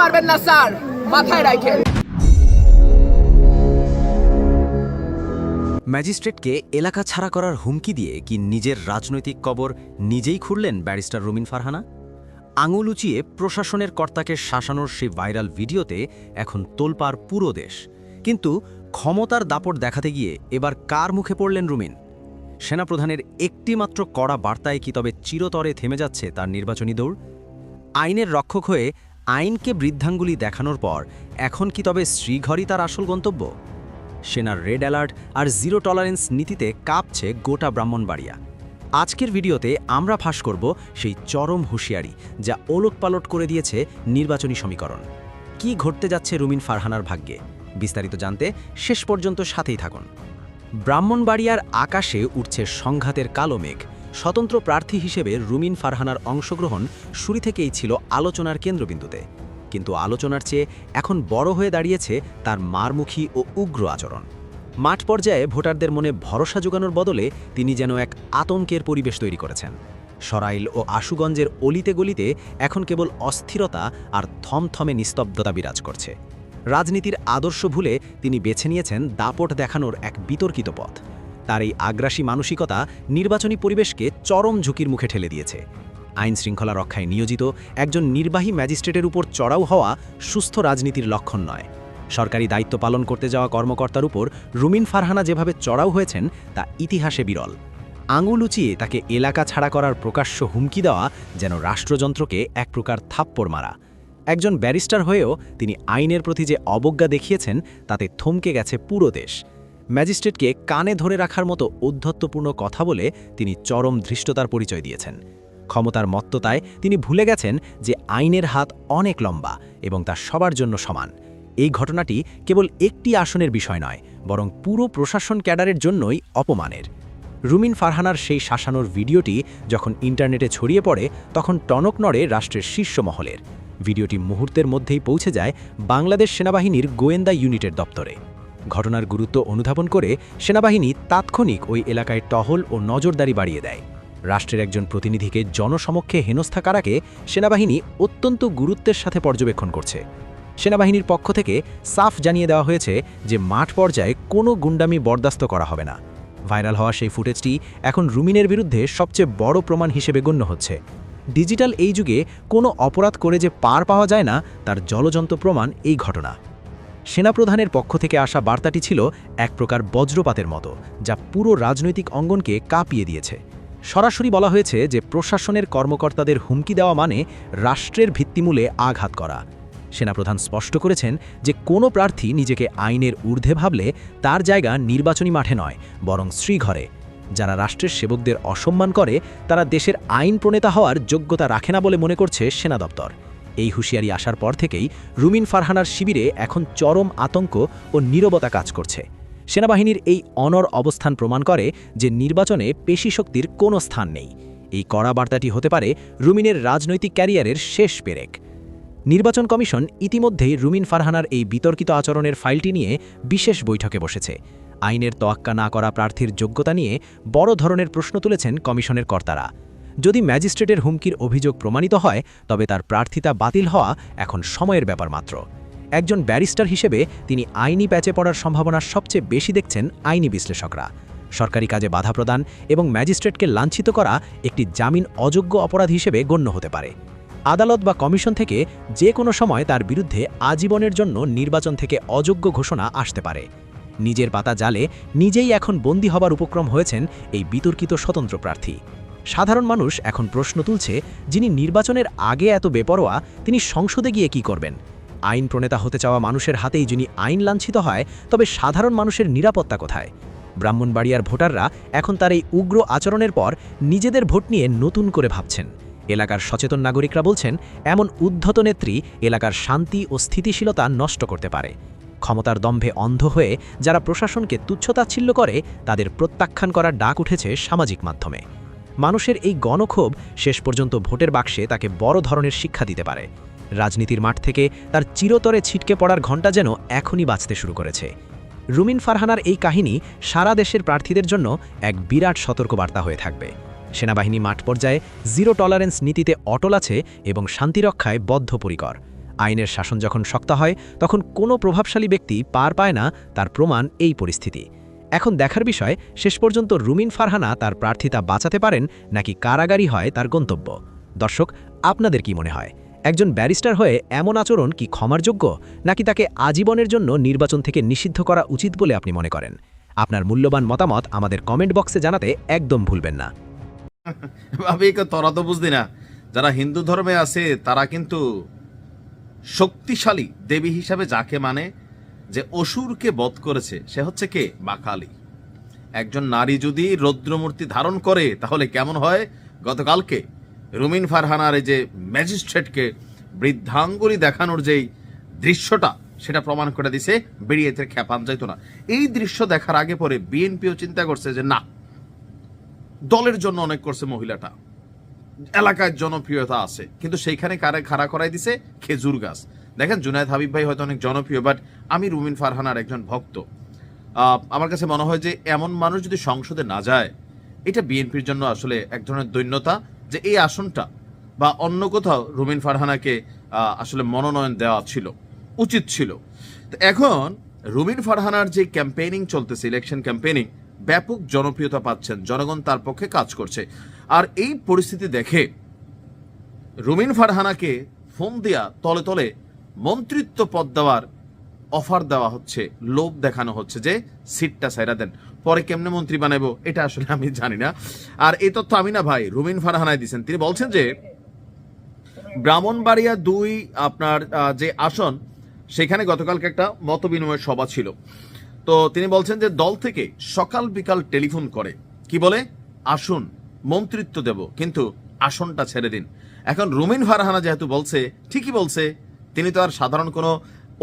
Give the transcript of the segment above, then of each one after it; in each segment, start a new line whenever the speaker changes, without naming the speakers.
পারবেন না স্যার। মাথায় রাখেন
ম্যাজিস্ট্রেটকে এলাকা ছাড়া করার হুমকি দিয়ে কি নিজের রাজনৈতিক কবর নিজেই খুঁড়লেন ব্যারিস্টার রুমিন ফারহানা? আঙুল উঁচিয়ে প্রশাসনের কর্তাকে শাসানোর সেই ভাইরাল ভিডিওতে এখন তোলপাড় পুরো দেশ। কিন্তু ক্ষমতার দাপট দেখাতে গিয়ে এবার কার মুখে পড়লেন রুমিন? সেনাপ্রধানের একটিমাত্র কড়া বার্তায় কি তবে চিরতরে থেমে যাচ্ছে তার নির্বাচনী দৌড়? আইনের রক্ষক হয়ে আইনকে বৃদ্ধাঙ্গুলি দেখানোর পর এখন কি তবে শ্রীঘরই তার আসল গন্তব্য? সেনার রেড অ্যালার্ট আর জিরো টলারেন্স নীতিতে কাঁপছে গোটা ব্রাহ্মণবাড়িয়া। আজকের ভিডিওতে আমরা ফাঁস করব সেই চরম হুঁশিয়ারি যা ওলটপালট করে দিয়েছে নির্বাচনী সমীকরণ। কি ঘটতে যাচ্ছে রুমিন ফারহানার ভাগ্যে? বিস্তারিত জানতে শেষ পর্যন্ত সাথেই থাকুন। ব্রাহ্মণবাড়িয়ার আকাশে উঠছে সংঘাতের কালো মেঘ। স্বতন্ত্র প্রার্থী হিসেবে রুমিন ফারহানার অংশগ্রহণ শুরু থেকেই ছিল আলোচনার কেন্দ্রবিন্দুতে। কিন্তু আলোচনার চেয়ে এখন বড় হয়ে দাঁড়িয়েছে তার মারমুখী ও উগ্র আচরণ। মাঠ পর্যায়ে ভোটারদের মনে ভরসা যোগানোর বদলে তিনি যেন এক আতঙ্কের পরিবেশ তৈরি করেছেন। সরাইল ও আশুগঞ্জের অলিতে গলিতে এখন কেবল অস্থিরতা আর থমথমে নিস্তব্ধতা বিরাজ করছে। রাজনীতির আদর্শ ভুলে তিনি বেছে নিয়েছেন দাপট দেখানোর এক বিতর্কিত পথ। তার এই আগ্রাসী মানসিকতা নির্বাচনী পরিবেশকে চরম ঝুঁকির মুখে ঠেলে দিয়েছে। আইন শৃঙ্খলা রক্ষায় নিয়োজিত একজন নির্বাহী ম্যাজিস্ট্রেটের উপর চড়াও হওয়া সুস্থ রাজনীতির লক্ষণ নয়। সরকারি দায়িত্ব পালন করতে যাওয়া কর্মকর্তার উপর রুমিন ফারহানা যেভাবে চড়াও হয়েছেন, তা ইতিহাসে বিরল। আঙুল উঁচিয়ে তাকে এলাকা ছাড়া করার প্রকাশ্য হুমকি দেওয়া যেন রাষ্ট্রযন্ত্রকে এক প্রকার থাপ্পড় মারা। একজন ব্যারিস্টার হয়েও তিনি আইনের প্রতি যে অবজ্ঞা দেখিয়েছেন, তাতে থমকে গেছে পুরো দেশ। ম্যাজিস্ট্রেটকে কানে ধরে রাখার মতো ঔদ্ধত্যপূর্ণ কথা বলে তিনি চরম ধৃষ্টতার পরিচয় দিয়েছেন। ক্ষমতার মত্ততায় তিনি ভুলে গেছেন যে আইনের হাত অনেক লম্বা এবং তা সবার জন্য সমান। এই ঘটনাটি কেবল একটি আসনের বিষয় নয়, বরং পুরো প্রশাসন ক্যাডারের জন্যই অপমানের। রুমিন ফারহানার সেই শাসানোর ভিডিওটি যখন ইন্টারনেটে ছড়িয়ে পড়ে, তখন টনক নড়ে রাষ্ট্রের শীর্ষ মহলের। ভিডিওটি মুহূর্তের মধ্যেই পৌঁছে যায় বাংলাদেশ সেনাবাহিনীর গোয়েন্দা ইউনিটের দপ্তরে। ঘটনার গুরুত্ব অনুধাবন করে সেনাবাহিনী তাৎক্ষণিক ওই এলাকায় টহল ও নজরদারি বাড়িয়ে দেয়। রাষ্ট্রের একজন প্রতিনিধিকে জনসমক্ষে হেনস্থা কারাকে সেনাবাহিনী অত্যন্ত গুরুত্বের সাথে পর্যবেক্ষণ করছে। সেনাবাহিনীর পক্ষ থেকে সাফ জানিয়ে দেওয়া হয়েছে যে মাঠ পর্যায়ে কোনো গুন্ডামি বরদাস্ত করা হবে না। ভাইরাল হওয়া সেই ফুটেজটি এখন রুমিনের বিরুদ্ধে সবচেয়ে বড় প্রমাণ হিসেবে গণ্য হচ্ছে। ডিজিটাল এই যুগে কোনো অপরাধ করে যে পার পাওয়া যায় না, তার জলজন্ত প্রমাণ এই ঘটনা। সেনাপ্রধানের পক্ষ থেকে আসা বার্তাটি ছিল এক প্রকার বজ্রপাতের মতো, যা পুরো রাজনৈতিক অঙ্গনকে কাঁপিয়ে দিয়েছে। সরাসরি বলা হয়েছে যে প্রশাসনের কর্মকর্তাদের হুমকি দেওয়া মানে রাষ্ট্রের ভিত্তিমূলে আঘাত করা। সেনাপ্রধান স্পষ্ট করেছেন যে কোনো প্রার্থী নিজেকে আইনের ঊর্ধ্বে ভাবলে তার জায়গা নির্বাচনী মাঠে নয়, বরং শ্রীঘরে। যারা রাষ্ট্রের সেবকদের অসম্মান করে, তারা দেশের আইন প্রণেতা হওয়ার যোগ্যতা রাখে না বলে মনে করছে সেনা দপ্তর। এই হুঁশিয়ারি আসার পর থেকেই রুমিন ফারহানার শিবিরে এখন চরম আতঙ্ক ও নীরবতা কাজ করছে। সেনাবাহিনীর এই অনর অবস্থান প্রমাণ করে যে নির্বাচনে পেশি শক্তির কোনো স্থান নেই। এই কড়া বার্তাটি হতে পারে রুমিনের রাজনৈতিক ক্যারিয়ারের শেষ পেরেক। নির্বাচন কমিশন ইতিমধ্যেই রুমিন ফারহানার এই বিতর্কিত আচরণের ফাইলটি নিয়ে বিশেষ বৈঠকে বসেছে। আইনের তোয়াক্কা না করা প্রার্থীর যোগ্যতা নিয়ে বড় ধরনের প্রশ্ন তুলেছেন কমিশনের কর্তারা। যদি ম্যাজিস্ট্রেটের হুমকির অভিযোগ প্রমাণিত হয়, তবে তার প্রার্থিতা বাতিল হওয়া এখন সময়ের ব্যাপার মাত্র। একজন ব্যারিস্টার হিসেবে তিনি আইনি প্যাচে পড়ার সম্ভাবনা সবচেয়ে বেশি দেখছেন আইনি বিশ্লেষকরা। সরকারি কাজে বাধা প্রদান এবং ম্যাজিস্ট্রেটকে লাঞ্ছিত করা একটি জামিন অযোগ্য অপরাধ হিসেবে গণ্য হতে পারে। আদালত বা কমিশন থেকে যে কোনো সময় তার বিরুদ্ধে আজীবনের জন্য নির্বাচন থেকে অযোগ্য ঘোষণা আসতে পারে। নিজের পাতা জালে নিজেই এখন বন্দী হবার উপক্রম হয়েছেন এই বিতর্কিত স্বতন্ত্র প্রার্থী। সাধারণ মানুষ এখন প্রশ্ন তুলছে যিনি নির্বাচনের আগে এত বেপরোয়া, তিনি সংসদে গিয়ে কি করবেন? আইন প্রণেতা হতে চাওয়া মানুষের হাতেই যিনি আইন লাঞ্ছিত হয়, তবে সাধারণ মানুষের নিরাপত্তা কোথায়? ব্রাহ্মণবাড়িয়ার ভোটাররা এখন তার এই উগ্র আচরণের পর নিজেদের ভোট নিয়ে নতুন করে ভাবছেন। এলাকার সচেতন নাগরিকরা বলছেন, এমন উদ্ধত নেত্রী এলাকার শান্তি ও স্থিতিশীলতা নষ্ট করতে পারে। ক্ষমতার দম্ভে অন্ধ হয়ে যারা প্রশাসনকে তুচ্ছতাচ্ছিল্য করে, তাদের প্রত্যাখ্যান করার ডাক উঠেছে সামাজিক মাধ্যমে। মানুষের এই গণক্ষোভ শেষ পর্যন্ত ভোটের বাক্সে তাকে বড় ধরনের শিক্ষা দিতে পারে। রাজনীতির মাঠ থেকে তার চিরতরে ছিটকে পড়ার ঘণ্টা যেন এখনই বাঁচতে শুরু করেছে। রুমিন ফারহানার এই কাহিনী সারা দেশের প্রার্থীদের জন্য এক বিরাট সতর্কবার্তা হয়ে থাকবে। সেনাবাহিনী মাঠ পর্যায়ে জিরো টলারেন্স নীতিতে অটল আছে এবং শান্তিরক্ষায় বদ্ধপরিকর। আইনের শাসন যখন শক্ত হয়, তখন কোনো প্রভাবশালী ব্যক্তি পার পায় না তার প্রমাণ এই পরিস্থিতি। এখন দেখার বিষয়, শেষ পর্যন্ত রুমিন ফারহানা তার প্রার্থিতা বাঁচাতে পারেন নাকি কারাগারি হয় তার গন্তব্য? দর্শক, আপনাদের কি মনে হয়? একজন ব্যারিস্টার হয়ে এমন আচরণ কি ক্ষমার যোগ্য? নাকি তাকে আজীবনের জন্য নির্বাচন থেকে নিষিদ্ধ করা উচিত বলে আপনি মনে করেন? আপনার মূল্যবান মতামত আমাদের কমেন্ট বক্সে জানাতে একদম ভুলবেন না।
ভাবি তো না। যারা হিন্দু ধর্মে আছে, তারা কিন্তু শক্তিশালী দেবী হিসাবে যাকে মানে যে অসুরকে বধ করেছে, সে হচ্ছে কে? মা কালী একজন নারী যদি রৌদ্রমূর্তি ধারণ করে, তাহলে কেমন হয়? গতকালকে রুমিন ফারহানার যে ম্যাজিস্ট্রেটকে বৃদ্ধাঙ্গুলি দেখানোর যেই দৃশ্যটা, সেটা প্রমাণ করে দিছে বেরিয়ে এতে খেপান যাইতো না এই দৃশ্য দেখার আগে পরে বিএনপিও চিন্তা করছে যে না, দলের জন্য অনেক করছে মহিলাটা। এলাকায় জনপ্রিয়তা আছে। কিন্তু সেইখানে কারে খাড়া করাই দিছে? খেজুর গাছ। দেখেন, জুনায়দ হাবিব ভাই হয়তো অনেক জনপ্রিয় বাট আমি রুমিন ফারহানার একজন ভক্ত। আমার কাছে মনে হয় যে এমন মানুষ যদি সংসদে না যায়, এটা বিএনপির জন্য আসলে এক ধরনের দৈন্যতা যে এই আসনটা বা অন্য কোথাও রুমিন ফারহানাকে আসলে মনোনয়ন দেওয়া ছিল, উচিত ছিল। তো এখন রুমিন ফারহানার যে ক্যাম্পেইনিং চলতেছে ইলেকশন ক্যাম্পেইনিং ব্যাপক জনপ্রিয়তা পাচ্ছেন। জনগণ তার পক্ষে কাজ করছে। আর এই পরিস্থিতি দেখে রুমিন ফারহানাকে ফোন দিয়া তলে তলে মন্ত্রিত্ব পদ দেওয়ার অফার দেওয়া হচ্ছে, লোভ দেখানো হচ্ছে যে সিটটা সাইরা দেন। পরে কেমনে মন্ত্রী বানাবো এটা আসলে আমি জানি না। আর এই তথ্য আমি না ভাই রুমিন ফারহানায় দিচ্ছেন তিনি বলছেন যে ব্রাহ্মণবাড়িয়া দুই আপনার যে আসন, সেখানে গতকালকে একটা মত বিনিময় সভা ছিল। তো তিনি বলছেন যে দল থেকে সকাল বিকাল টেলিফোন করে। কি বলে? আসুন। মন্ত্রিত্ব দেব, কিন্তু আসনটা ছেড়ে দিন। এখন রুমিন ফারহানা যেহেতু বলছে, ঠিকই বলছে, তিনি তো আর সাধারণ কোনো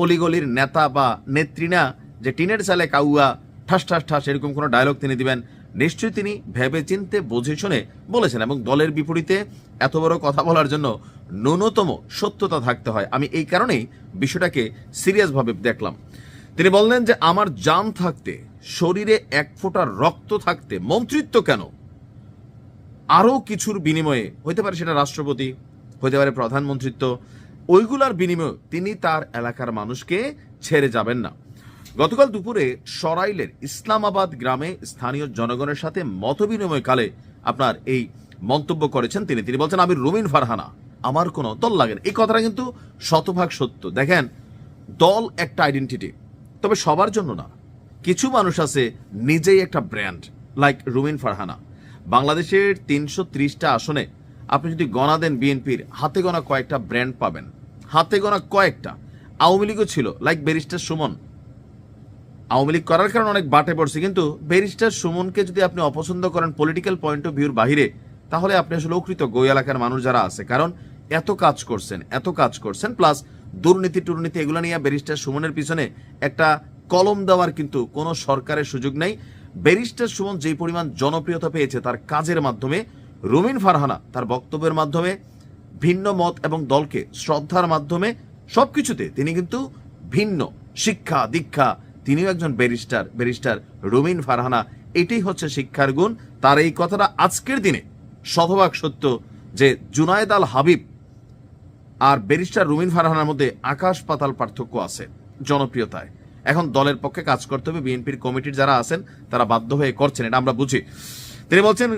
অলিগলির নেতা বা নেত্রী না, যে টিনের চালে কাউয়া, ঠাস ঠাস ঠাস, এরকম কোনো ডায়লগ তিনি দিবেন। নিশ্চয়ই তিনি ভেবে চিনতে বুঝে শুনে বলেছেন, এবং দলের বিপরীতে এত বড় কথা বলার জন্য ন্যূনতম সত্যতা থাকতে হয়। আমি এই কারণেই বিষয়টাকে সিরিয়াসভাবে দেখলাম। তিনি বললেন যে, আমার জান থাকতে, শরীরে এক ফোঁটা রক্ত থাকতে মন্ত্রিত্ব কেন? আরও কিছুর বিনিময়ে, হইতে পারে সেটা রাষ্ট্রপতি, হইতে পারে প্রধানমন্ত্রিত্ব, ওইগুলার বিনিময়ে তিনি তার এলাকার মানুষকে ছেড়ে যাবেন না। গতকাল দুপুরে সরাইলের ইসলামাবাদ গ্রামে স্থানীয় জনগণের সাথে মতবিনিময়কালে আপনার এই মন্তব্য করেছেন তিনি। তিনি বলছেন, আমি রুমিন ফারহানা, আমার কোনো দল লাগে না। এই কথাটা কিন্তু শতভাগ সত্য। দেখেন, দল একটা আইডেন্টিটি তবে সবার জন্য না। কিছু মানুষ আছে নিজেই একটা ব্র্যান্ড লাইক রুমিন ফারহানা। বাংলাদেশের তিনশো ত্রিশটা আসনে আপনি যদি গণা দেন বিএনপির, হাতে গোনা কয়েকটা ব্র্যান্ড পাবেন। হাতে গোনা কয়েকটা। আওয়ামী লীগও ছিল like barrister Sumon. Awami League করার কারণে অনেক বাটে পড়ছে, কিন্তু ব্যারিস্টার সুমনকে যদি আপনি অপছন্দ করেন পলিটিক্যাল পয়েন্ট অফ ভিউর বাহিরে, তাহলে আপনি আসলে অকৃতজ্ঞ এলাকার মানুষ যারা আছে। কারণ এত কাজ করছেন, এত কাজ করছেন প্লাস দুর্নীতি টুর্নীতি এগুলো নিয়ে ব্যারিস্টার সুমনের পিছনে একটা কলম দেওয়ার কিন্তু কোনো সরকারের সুযোগ নেই। ব্যারিস্টার সুমন যেই পরিমাণ জনপ্রিয়তা পেয়েছে তার কাজের মাধ্যমে, রুমিন ফারহানা তার বক্তব্যের মাধ্যমে, ভিন্ন মত এবং দলকে শ্রদ্ধার মাধ্যমে, সবকিছুতে তিনি কিন্তু ভিন্ন শিক্ষা, দীক্ষা, তিনিও একজন ব্যারিস্টার ব্যারিস্টার রুমিন ফারহানা, এটাই হচ্ছে শিক্ষার গুণ। তার এই কথাটা আজকের দিনে শতভাগ সত্য যে জুনায়েদ আল হাবিব আর ব্যারিস্টার রুমিন ফারহানার মধ্যে আকাশ পাতাল পার্থক্য আছে জনপ্রিয়তায়। এখন দলের পক্ষে কাজ করতে হবে। বিএনপির কমিটির যারা আছেন, তারা বাধ্য হয়ে করছেন, এটা আমরা বুঝি। তিনি বলছেন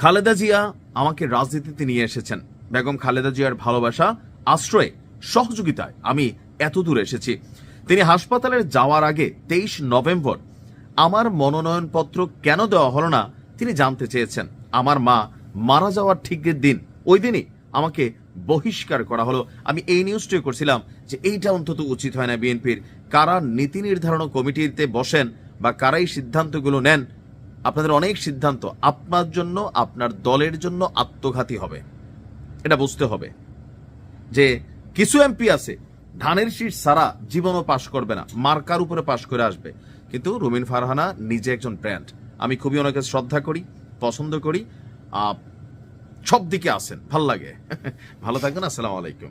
খালেদা জিয়া আমাকে রাজনীতিতে নিয়ে এসেছেন। বেগম খালেদা জিয়ার ভালোবাসা, আশ্রয়ে, সহযোগিতায় আমি এত দূর এসেছি। তিনি হাসপাতালের যাওয়ার আগে তেইশ নভেম্বর আমার মনোনয়নপত্র কেন দেওয়া হলো না তিনি জানতে চেয়েছেন। আমার মা মারা যাওয়ার ঠিকের দিন, ওই দিনই আমাকে বহিষ্কার করা হলো। আমি এই নিউজটাই করছিলাম যে এইটা অন্তত উচিত হয় না বিএনপির। কারা নীতি নির্ধারণ কমিটিতে বসেন বা কারাই সিদ্ধান্তগুলো নেন, আপনাদের অনেক সিদ্ধান্ত আপনার জন্য, আপনার দলের জন্য আত্মঘাতী হবে। এটা বুঝতে হবে যে কিছু এমপি আছে, ধানের শীষ সারা জীবনও পাশ করবে না, মার্কার উপরে পাশ করে আসবে। কিন্তু রুমিন ফারহানা নিজে একজন ব্র্যান্ড। আমি খুবই ওনাকে শ্রদ্ধা করি, পছন্দ করি। সব দিকে আসেন ভালো লাগে। ভালো থাকবেন আসসালামু আলাইকুম।